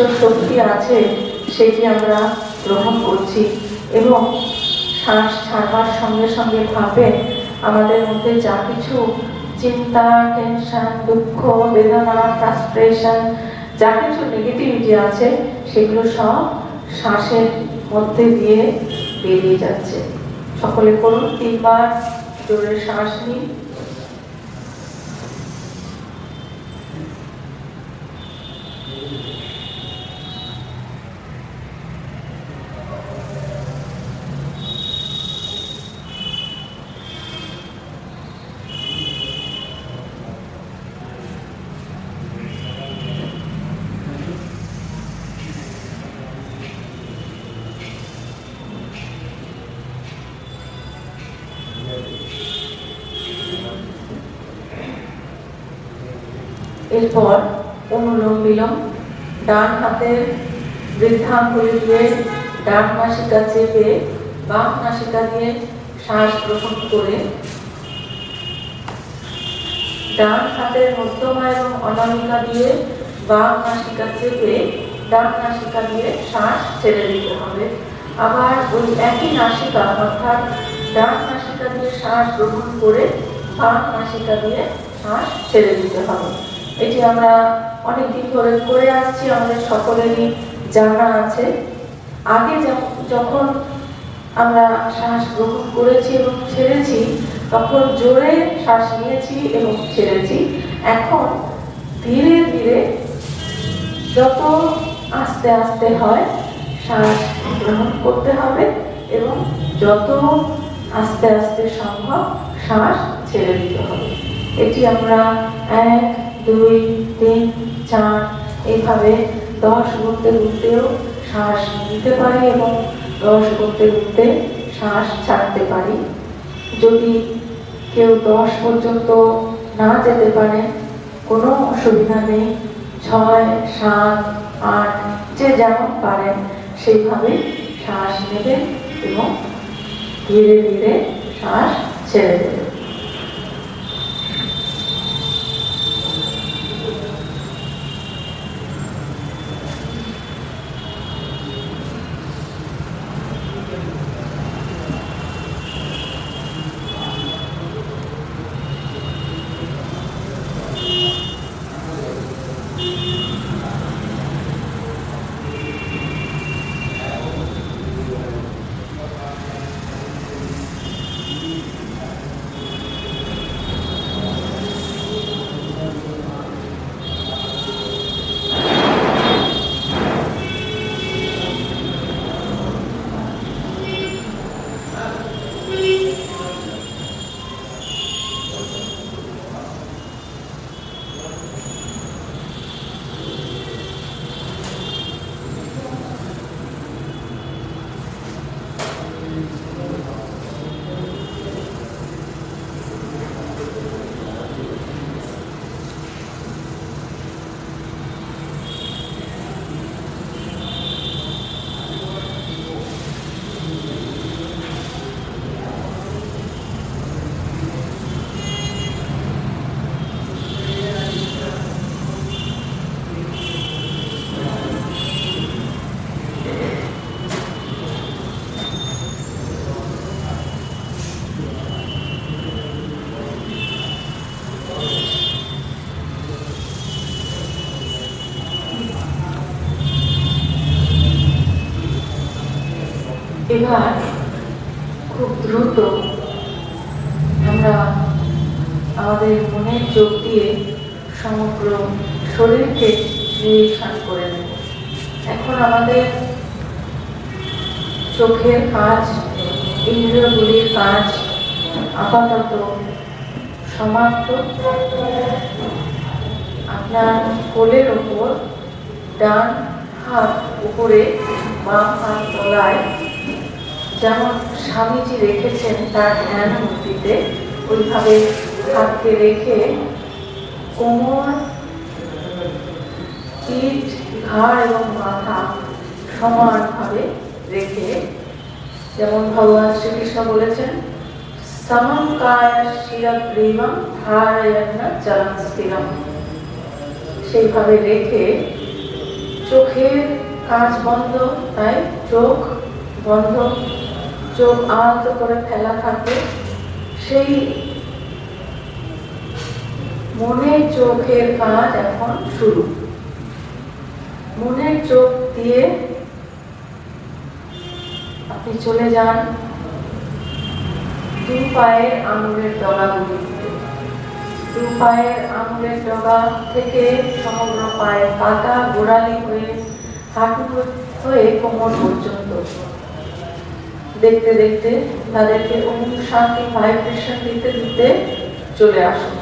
বিশ্ব শক্তি আছে, সেটি আমরা গ্রহণ করছি এবং শ্বাস ছাড়বার সঙ্গে সঙ্গে ভাবে আমাদের মধ্যে যা কিছু চিন্তা টেনশন দুঃখ, বেদনা ফ্রাস্ট্রেশন যা কিছু নেগেটিভিটি আছে, সেগুলো সব শ্বাসের মধ্যে দিয়ে বেরিয়ে যাচ্ছে। সকলে করুন, তিনবার জোরে শ্বাস নিন। এরপর অনুলোম বিলোম, ডান হাতের বৃদ্ধাঙ্গুলি দিয়ে ডান নাসিকা চেপে বাম নাসিকা দিয়ে শ্বাস গ্রহণ করে ডান হাতের মধ্যমা এবং অনামিকা দিয়ে বাম নাসিকা চেপে ডান নাসিকা দিয়ে শ্বাস ছেড়ে দিতে হবে। আবার ওই একই নাসিকা অর্থাৎ ডান নাসিকা দিয়ে শ্বাস গ্রহণ করে বাম নাসিকা দিয়ে শ্বাস ছেড়ে দিতে হবে। এটি আমরা অনেকদিন ধরে করে আসছি, আমাদের সকলেরই জানা আছে। আগে যখন আমরা শ্বাস গ্রহণ করেছি এবং ছেড়েছি, তখন জোরে শ্বাস নিয়েছি এবং ছেড়েছি। এখন ধীরে ধীরে যত আস্তে আস্তে হয়, শ্বাস গ্রহণ করতে হবে এবং যত আস্তে আস্তে সম্ভব শ্বাস ছেড়ে দিতে হবে। এটি আমরা এক দুই, তিন, চার, এভাবে দশ গুনতে গুনতেও শ্বাস নিতে পারি এবং দশ গুনতে গুনতে শ্বাস ছাড়তে পারি। যদি কেউ দশ পর্যন্ত না যেতে পারে, কোনো অসুবিধা নেই। ছয়, সাত, আট, যে যেমন পারেন সেইভাবে শ্বাস নেবেন এবং ধীরে ধীরে শ্বাস ছেড়ে দেবেন। এবার খুব দ্রুত আমরা আমাদের মনের চোখ দিয়ে সমগ্র শরীরকে নিরীক্ষণ করে নেব। এখন আমাদের চোখের কাজ, ইন্দ্রিয়গুলির কাজ আপাতত সমাপ্ত। আপনার কোলের ওপর ডান হাত উপরে বাম হাত তলায় যেমন স্বামীজি রেখেছেন তার ধ্যান মূর্তিতে ওইভাবে হাতকে রেখে কোমর, পিঠ, ঘাড় এবং মাথা সমানভাবে রেখে, যেমন ভগবান শ্রীকৃষ্ণ বলেছেন সমম কায় শিরগ্রীবম ধারয়ন্ন চরম স্থিরম। সেইভাবে রেখে চোখের কাজ বন্ধ, তাই চোখ বন্ধ। চোখ আলতো করে ফেলা থাকে, সেই মনের চোখের কাজ এখন শুরু। মনের চোখ দিয়ে আপনি চলে যান দু পায়ের আঙুলের ডগাগুলি। দু পায়ের আঙুলের ডগা থেকে সমগ্র পায়ের পাতা গোড়ালি হয়ে হাঁটু হয়ে কোমর পর্যন্ত। দেখতে দেখতে তাদেরকে ওম শান্তি ভাইব্রেশন দিতে দিতে চলে আসুন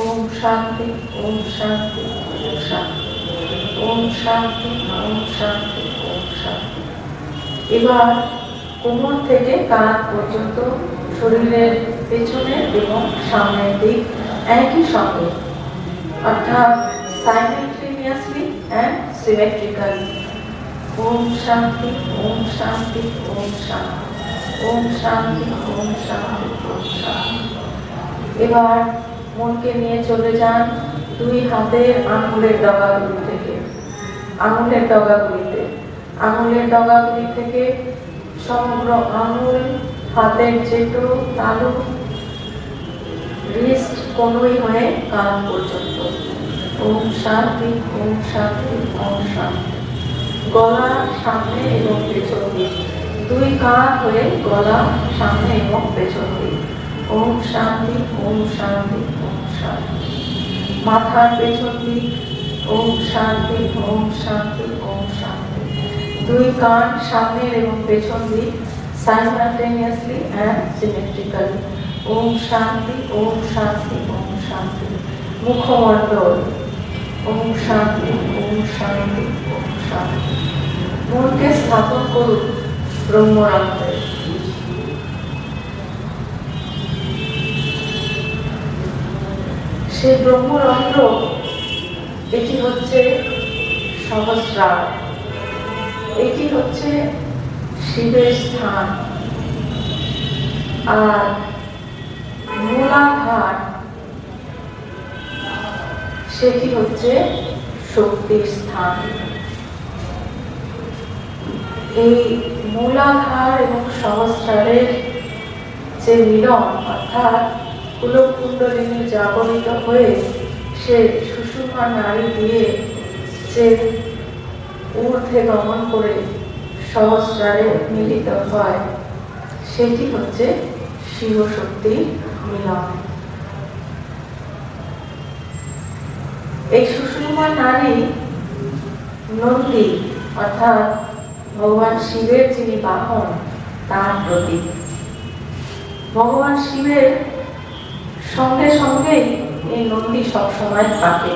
ওম শান্তি ওম শান্তি ওম শান্তি ওম শান্তি ওম শান্তি ওম শান্তি। এবার কোমর থেকে কাঁধ পর্যন্ত শরীরের পেছনে এবং সামনের দিক একই সঙ্গে, অর্থাৎ সাইমেন্টেনিয়াসলি অ্যান্ড সিমেট্রিক্যালি ওম শান্তি ওম শান্তি ওম শান্তি ওম শান্তি ওম শান্তি ওম শান্তি এবার মনকে নিয়ে চলে যান দুই হাতের আঙুলের ডগাগুলি থেকে। আঙুলের ডগাগুলিতে। আঙুলের ডগাগুলি থেকে সমগ্র আঙুল, হাতের চেটো তালু রিস্ট কোনোই হয়ে কান পর্যন্ত। ওম শান্তি ওম শান্তি ওম শান্তি গলা, সামনে এবং পেছন দিক। দুই কান হয়ে গলা, সামনে এবং পেছন দিক। ওম শান্তি ওম শান্তি ওম শান্তি। মাথার পেছন দিক। ওম শান্তি ওম শান্তি ওম শান্তি। দুই কান সামনের এবং পেছন দিক। Simultaneously and symmetrically ওম শান্তি ওম শান্তি ওম শান্তি। মুখমণ্ডল। ওম শান্তি ওম শান্তি, ওম শান্তি মনকে স্থাপন করুন এটি হচ্ছে এটি হচ্ছে শিবের স্থান। আর মূলাধার, সেটি হচ্ছে শক্তির স্থান। এই মূলাধার এবং সহস্রারের যে মিলন, অর্থাৎ কুলকুণ্ডলিনী জাগরিত হয়ে সে সুষুমা নারী দিয়ে যে ঊর্ধ্বে গমন করে সহস্রারে মিলিত হয়, সেটি হচ্ছে শিব শক্তির মিলন। এই সুষুমা নারী নন্দী, অর্থাৎ ভগবান শিবের যিনি বাহন, তার প্রতীক। ভগবান শিবের সঙ্গে সঙ্গেই এই নন্দী সবসময় থাকে।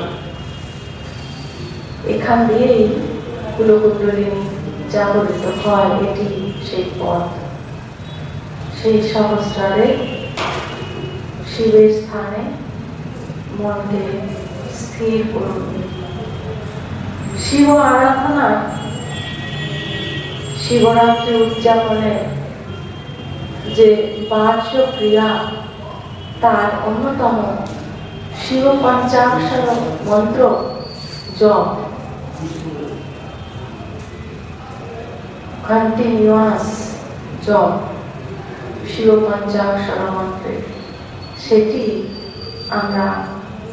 এখান দিয়েই কুলকুণ্ডলিনী জাগরিত হয়, এটি সেই পথ। সেই সহস্রারে শিবের স্থানে মনকে স্থির করুন। শিব আরাধনা শিবরাত্রি উদযাপনে যে বাহ্য ক্রিয়া তার অন্যতম শিব পঞ্চাক্ষর মন্ত্র জপ। কন্টিনিউয়াস জপ, শিব পঞ্চাক্ষর মন্ত্রে। সেটি আমরা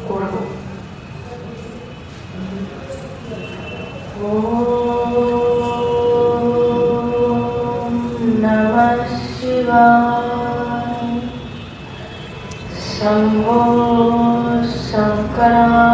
করব। ওম शिवा शम्भो शङ्करा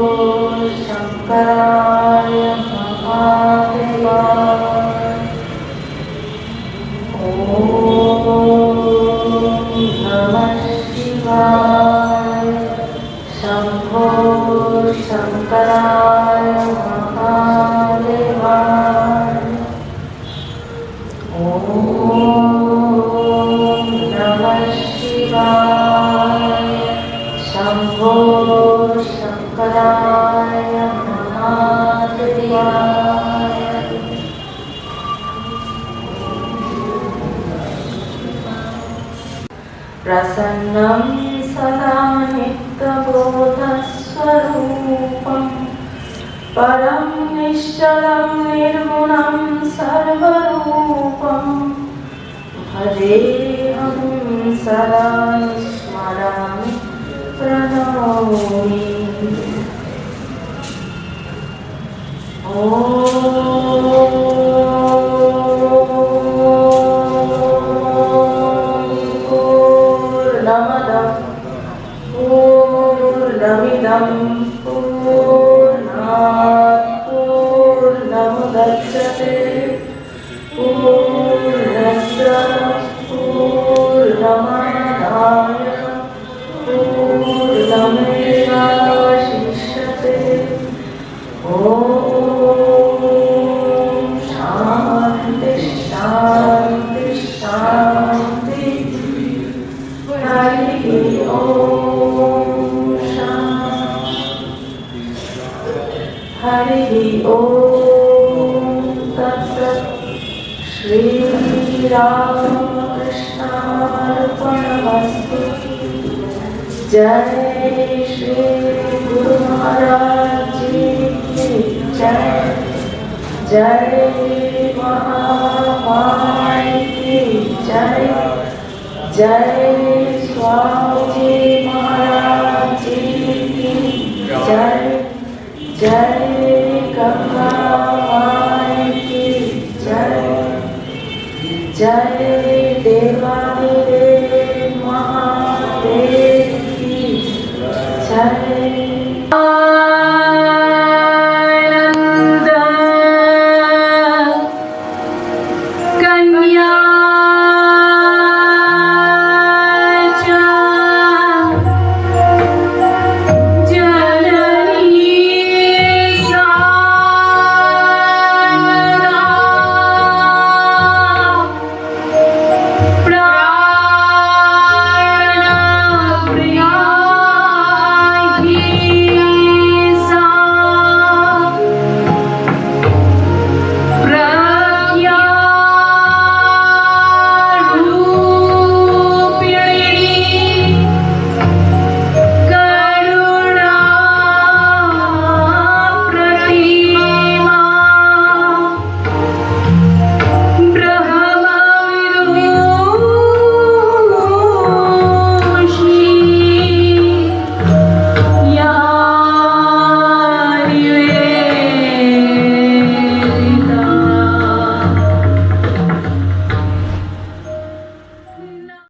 निश्चलं निर्गुणं सर्वरूपम् भजेऽहं सदा स्मरामि प्रणौमि ॐ पूर्णमदः पूर्णमिदं। हरिः ॐ तत्सत् श्रीरामकृष्णार्पणमस्तु जय श्री गुरु महाराज जी की जय जय महामाई की जय जय स्वामी महाराज जी की जय ใจกับมาไว้ใจใจ